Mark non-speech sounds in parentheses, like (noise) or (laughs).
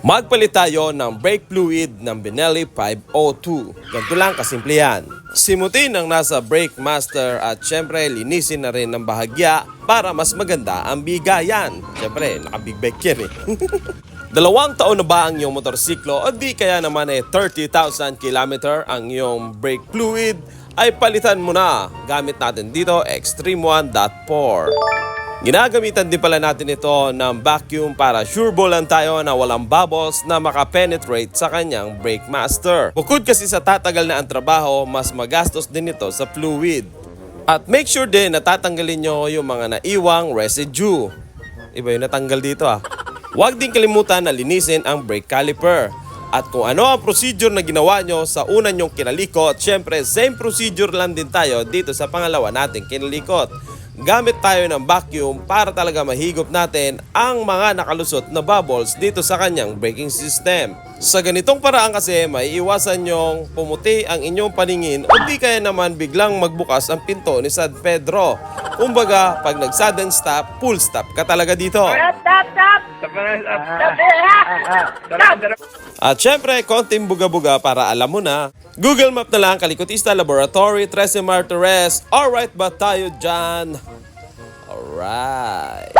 Magpalit tayo ng brake fluid ng Benelli 502. Ganito lang kasimple yan. Simutin ang nasa brake master at syempre linisin na rin ng bahagya para mas maganda ang bigayan. Syempre, nakabig bike yan eh. (laughs) Dalawang taon na ba ang iyong motorsiklo o di kaya naman eh 30,000 kilometer ang iyong brake fluid ay palitan mo na gamit natin dito Extreme 1.4. Ginagamitan din pala natin ito ng vacuum para sure lang tayo na walang bubbles na makapenetrate sa kanyang brake master. Bukod kasi sa tatagal na ang trabaho, mas magastos din ito sa fluid. At make sure din na tatanggalin nyo yung mga naiwang residue. Iba yung natanggal dito ah. Huwag din kalimutan na linisin ang brake caliper. At kung ano ang procedure na ginawa nyo sa una nyong kinalikot, syempre same procedure lang din tayo dito sa pangalawa nating kinalikot. Gamit tayo ng vacuum para talaga mahigop natin ang mga nakalusot na bubbles dito sa kanyang braking system. Sa ganitong paraan kasi may iwasan nyong pumuti ang inyong paningin o di kaya naman biglang magbukas ang pinto ni San Pedro. Kumbaga, pag nag sudden stop, full stop ka talaga dito. Stop, stop, stop! At syempre, konting buga-buga para alam mo na. Google Map na lang, Kalikotista Laboratory, Trece Martires. Alright ba tayo dyan? Alright.